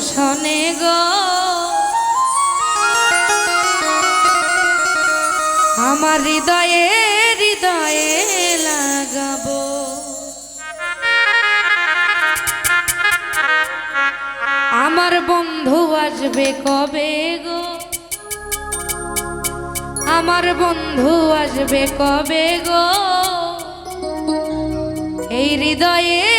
শোনে গো। আমার হৃদয়ে হৃদয়ে লাগাবো। আমার বন্ধু আসবে কবে গো? আমার বন্ধু আসবে কবে গো? এই হৃদয়ে